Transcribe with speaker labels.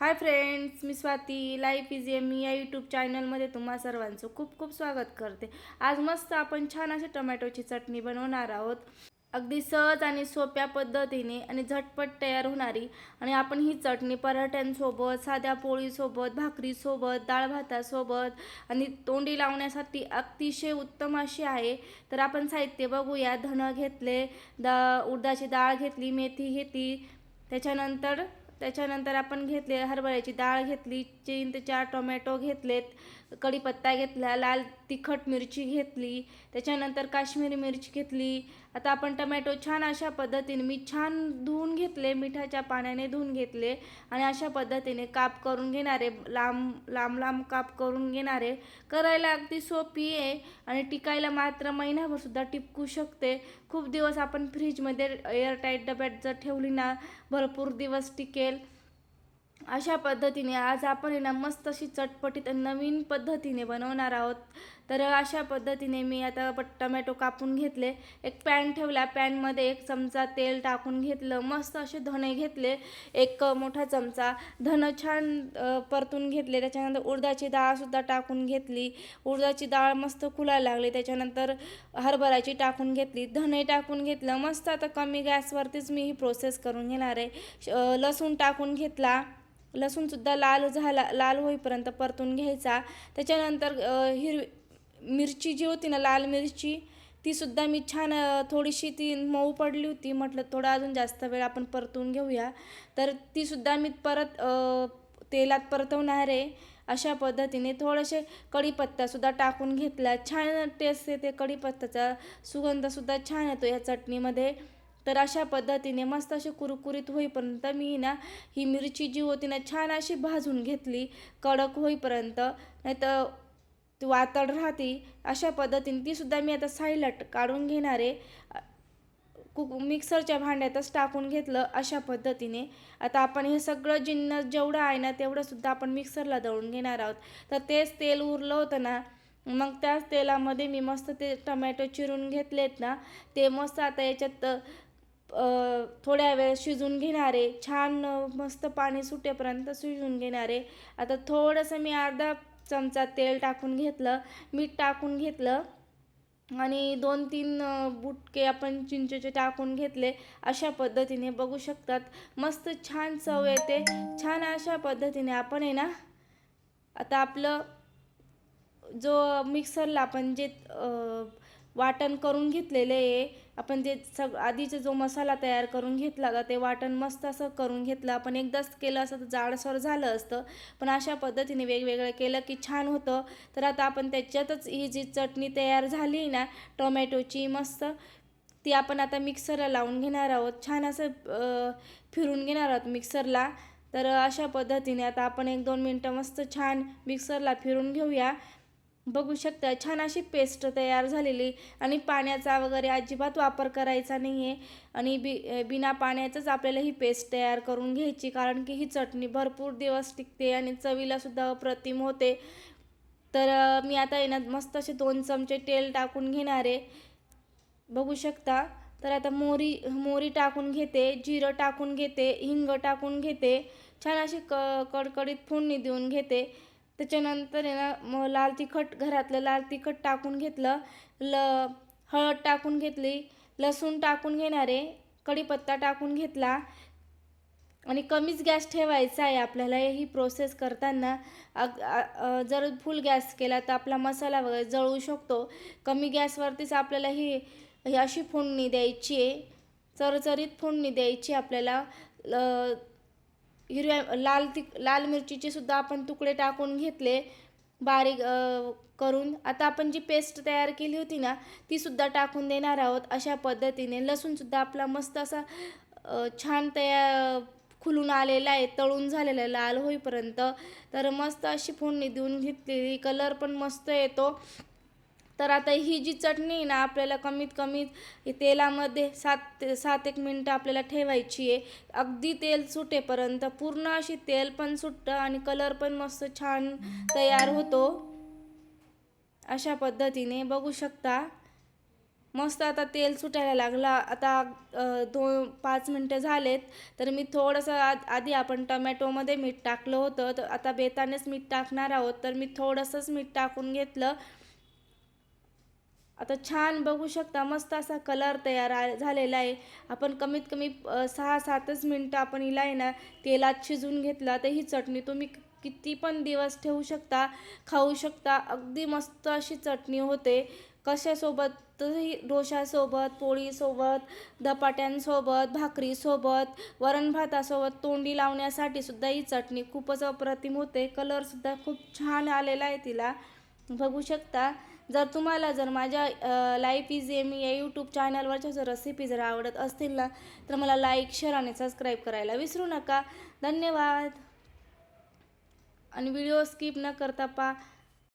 Speaker 1: हाय friends मी Swati. Life is M या YouTube चॅनलमध्ये तुम्हा सर्वांचं खूप खूप स्वागत करते. आज मस्त आपण छान अशी टोमॅटोची चटणी बनवणार आहोत. अगदी सहज आणि सोप्या पद्धतीने आणि झटपट तयार होणारी आणि आपण ही चटणी पराठ्यांसोबत साध्या पोळीसोबत भाकरीसोबत डाळ भातासोबत आणि तोंडी लावण्यासाठी अतिशय उत्तम अशी आहे. तर आपण साहित्य बघूया. धनं घेतले दा उडदाची डाळ घेतली मेथी घेतली. त्याच्यानंतर त्याच्यानंतर आपण घेतले हरभऱ्याची डाळ घेतली तीन ते चार टोमॅटो घेतलेत कढीपत्ता घेतला लाल तिखट मिरची घेतली त्याच्यानंतर काश्मीरी मिरची घेतली. आता आपण टमॅटो छान अशा पद्धतीने मी छान धुवून घेतले मिठाच्या पाण्याने धुवून घेतले आणि अशा पद्धतीने काप करून घेणारे लांब लांब लांब काप करून घेणारे करायला अगदी सोपी आहे आणि टिकायला मात्र महिनाभरसुद्धा टिकू शकते. खूप दिवस आपण फ्रीजमध्ये एअरटाईट डब्यात जर ठेवली ना भरपूर दिवस टिकेल. अशा पद्धतीने आज आपण ना मस्त अशी चटपटीत नवीन पद्धतीने बनवणार आहोत. तर अशा पद्धतीने मी आता प टमॅटो कापून घेतले. एक पॅन ठेवला. पॅनमध्ये एक चमचा तेल टाकून घेतलं. मस्त असे धणे घेतले. एक मोठा चमचा. धनं छान परतून घेतले. त्याच्यानंतर उडदाची डाळसुद्धा टाकून घेतली. उडदाची डाळ मस्त खुलायला लागली. त्याच्यानंतर हरभराची टाकून घेतली. धणे टाकून घेतलं. मस्त आता कमी गॅसवरतीच मी ही प्रोसेस करून घेणार आहे. श- लसूण टाकून घेतला. लसूणसुद्धा लाल झाला लाल होईपर्यंत परतून घ्यायचा. त्याच्यानंतर हिरवी मिरची जी होती ना लाल मिरची तीसुद्धा मी छान थोडीशी ती मऊ पडली होती. म्हटलं थोडं अजून जास्त वेळ आपण परतून घेऊया. तर तीसुद्धा मी परत तेलात परतवणार आहे अशा पद्धतीने. थोडेसे कढीपत्तासुद्धा टाकून घेतला. छान टेस्ट येते. कढीपत्त्याचा सुगंधसुद्धा छान येतो या चटणीमध्ये. तर अशा पद्धतीने मस्त अशी कुरकुरीत होईपर्यंत मी ना ही मिरची जी होती ना छान अशी भाजून घेतली कडक होईपर्यंत. नाही तर ती वातड राहते अशा पद्धतीने तीसुद्धा मी आता सायलट काढून घेणार आहे. कुक मिक्सरच्या भांड्यातच टाकून घेतलं अशा पद्धतीने. आता आपण हे सगळं जिन्नस जेवढं आहे ना तेवढं सुद्धा आपण मिक्सरला दळून घेणार आहोत. तर तेच तेल उरलं होतं ना मग त्याच तेलामध्ये मी मस्त ते टमॅटो चिरून घेतलेत ना ते मस्त आता याच्यात थोड्या वेळ शिजून घेणारे छान मस्त पाणी सुटेपर्यंत शिजून घेणारे. आता थोडंसं मी अर्धा चमचा तेल टाकून घेतलं मीठ टाकून घेतलं आणि दोन तीन बुटके आपण चिंचेचे टाकून घेतले. अशा पद्धतीने बघू शकतात. मस्त छान चव येते. छान अशा पद्धतीने आपण आहे ना आता आपलं जो मिक्सरला आपण जे वाटण करून घेतलेले आहे. आपण जे सग आधीचा जो मसाला तयार करून घेतला होता ते वाटण मस्त असं करून घेतलं. आपण एकदाच केलं असं तर जाडसर झालं असतं. पण अशा पद्धतीने वेगवेगळं केलं की छान होतं. तर आता आपण त्याच्यातच ही जी चटणी तयार झाली ना टोमॅटोची मस्त ती आपण आता मिक्सरला लावून घेणार आहोत. छान असं फिरून घेणार आहोत मिक्सरला. तर अशा पद्धतीने आता आपण एक दोन मिनटं मस्त छान मिक्सरला फिरून घेऊया. बघू शकता छान अशी पेस्ट तयार झालेली आणि पाण्याचा वगैरे अजिबात वापर करायचा नाही आहे आणि बि बिना पाण्याचंच आपल्याला ही पेस्ट तयार करून घ्यायची कारण की ही चटणी भरपूर दिवस टिकते आणि चवीलासुद्धा अप्रतिम होते. तर मी आता येणार मस्त असे दोन चमचे तेल टाकून घेणार आहे. बघू शकता. तर आता मोरी मोरी टाकून घेते जिरं टाकून घेते हिंग टाकून घेते छान अशी क कडकडीत फोडणी देऊन घेते. त्याच्यानंतर आहे ना मग लाल तिखट घरातलं लाल तिखट टाकून घेतलं ल हळद टाकून घेतली लसूण टाकून घेणारे कढीपत्ता टाकून घेतला आणि कमीच गॅस ठेवायचा आहे आपल्याला ही प्रोसेस करताना. अग जर फुल गॅस केला तर आपला मसाला वगैरे जळू शकतो. कमी गॅसवरतीच आपल्याला ही ही अशी फोडणी द्यायची आहे चरचरीत फोडणी द्यायची आपल्याला. ल- हिरव्या लाल तिक लाल मिरचीचे सुद्धा आपण तुकडे टाकून घेतले बारीक करून. आता आपण जी पेस्ट तयार केली होती ना ती सुद्धा टाकून देणार आहोत. अशा पद्धतीने लसूणसुद्धा आपला मस्त असा छान तया खुलून आलेला आहे तळून झालेला आहे लाल होईपर्यंत. तर मस्त अशी फोडणी देऊन घेतलेली. कलर पण मस्त येतो. तर आता ही जी चटणी आहे ना आपल्याला कमीत कमी तेलामध्ये सात ते सात एक मिनटं आपल्याला ठेवायची आहे. अगदी तेल सुटेपर्यंत पूर्ण अशी तेल पण सुटतं आणि कलर पण मस्त छान तयार होतो. अशा पद्धतीने बघू शकता. मस्त आता तेल सुटायला लागला. आता दोन पाच मिनटं झालेत. तर मी थोडंसं आद आधी आपण टमॅटोमध्ये मीठ टाकलं होतं. तर आता बेतानेच मीठ टाकणार आहोत. तर मी थोडंसंच मीठ टाकून घेतलं. आता छान बघू शकता मस्त असा कलर तयार आ- झालेला आहे. आपण कमीत कमी सहा सातच मिनटं आपण हिला आहे ना तेलात शिजवून घेतला तर ही चटणी तुम्ही किती पण दिवस ठेवू शकता खाऊ शकता अगदी मस्त अशी चटणी होते. कशासोबत? तरी डोशासोबत पोळीसोबत धपाट्यांसोबत भाकरीसोबत वरण भातासोबत तोंडी लावण्यासाठी सुद्धा ही चटणी खूपच अप्रतिम होते. कलरसुद्धा खूप छान आलेला आहे तिला. बघू शकता. जर तुम्हाला जर माझ्या लाईफ इज एम या यूट्यूब चॅनलवरच्या जर रेसिपी जर आवडत असतील ना तर मला लाईक शेअर आणि सबस्क्राईब करायला विसरू नका. धन्यवाद. आणि व्हिडिओ स्किप न करता पा